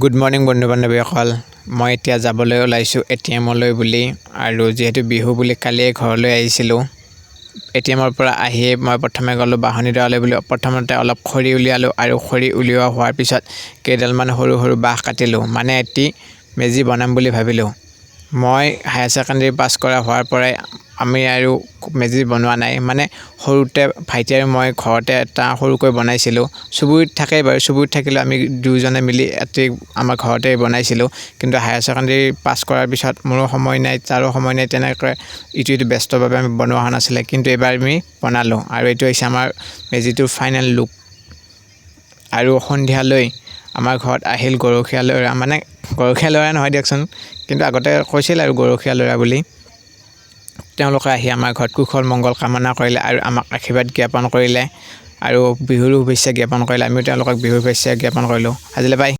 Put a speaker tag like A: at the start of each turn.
A: Good morning বন্ধু বান্ধৱীসকল মই এতিয়া যাবলৈ ওলাইছোঁ এ টি এমলৈ বুলি আৰু যিহেতু বিহু বুলি কালিয়ে ঘৰলৈ আহিছিলোঁ। এ টি এমৰ পৰা আহিয়ে মই প্ৰথমে গ'লোঁ বাঁহনি দৰালৈ বুলি প্ৰথমতে অলপ খৰি উলিয়ালোঁ আৰু খৰি উলিওৱা হোৱাৰ পিছত কেইডালমান সৰু সৰু বাঁহ কাটিলোঁ মানে এটি মেজি বনাম বুলি ভাবিলোঁ। মই হায়াৰ ছেকেণ্ডেৰী পাছ কৰা হোৱাৰ পৰাই আমি আৰু মেজি বনোৱা নাই। মানে সৰুতে ভাইটি আৰু মই ঘৰতে এটা সৰুকৈ বনাইছিলোঁ। চুবুৰীত থাকেই বাৰু চুবুৰীত থাকিলেও আমি দুয়োজনে মিলি এটি আমাৰ ঘৰতে বনাইছিলোঁ। কিন্তু হায়াৰ ছেকেণ্ডেৰী পাছ কৰাৰ পিছত মোৰো সময় নাই তাৰো সময় নাই তেনেকৈ ইটো ইটো ব্যস্তৰ বাবে আমি বনোৱা হোৱা নাছিলে। কিন্তু এইবাৰ আমি বনালোঁ আৰু এইটো হৈছে আমাৰ মেজিটোৰ ফাইনেল লুক। আৰু সন্ধিয়ালৈ আমাৰ ঘৰত আহিল গৰখীয়া ল'ৰা। মানে গৰখীয়া ল'ৰা নহয় দিয়কচোন কিন্তু আগতে কৈছিল আৰু গৰখীয়া ল'ৰা বুলি। তেওঁলোকে আহি আমাৰ ঘৰত কুশল মংগল কামনা কৰিলে আৰু আমাক আশীৰ্বাদ জ্ঞাপন কৰিলে আৰু বিহুৰো শুভেচ্ছা জ্ঞাপন কৰিলে। আমিও তেওঁলোকক বিহুৰ শুভেচ্ছা জ্ঞাপন কৰিলোঁ। আজিলৈ বাই।